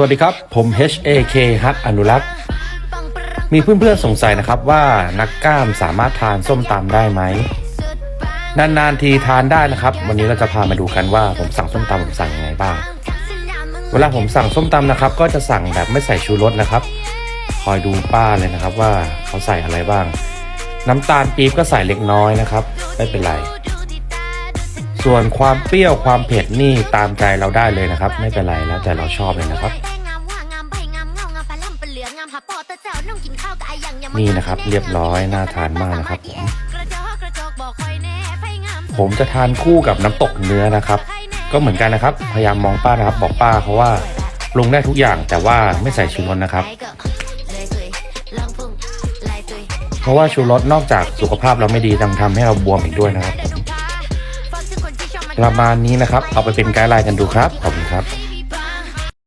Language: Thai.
สวัสดีครับ ผม HAK ฮักอนุรักษ์ มีเพื่อนๆสงสัยนะครับว่านักกล้ามสามารถทานส้มตำได้ไหม นานๆทีทานได้นะครับ วันนี้เราจะพามาดูกันว่าผมสั่งส้มตำผมสั่งยังไงบ้าง เวลาผมสั่งส้มตำนะครับ ก็จะสั่งแบบไม่ใส่ชูรสนะครับ คอยดูป้าเลยนะครับว่าเขาใส่อะไรบ้าง น้ำตาลปี๊บก็ใส่เล็กน้อยนะครับ ไม่เป็นไร ส่วนความเปรี้ยวความเผ็ดนี่ตามใจเราได้เลยนะครับ ไม่เป็นไรแล้วแต่เราชอบเลยนะครับ นี่นะครับเรียบร้อยน่าทานมากนะครับผมผมจะทานคู่กับน้ำตกเนื้อนะครับ ก็เหมือนกันนะครับ พยายามมองป้านะครับ บอกป้าเขาว่าปรุงได้ทุกอย่างแต่ว่าไม่ใส่ชูรสนะครับ เพราะว่าชูรสนอกจากสุขภาพเราไม่ดียังทำให้เราบวมอีกด้วยนะครับผม ประมาณนี้นะครับ เอาไปเป็นไกด์ไลน์กันดูครับ ขอบคุณครับ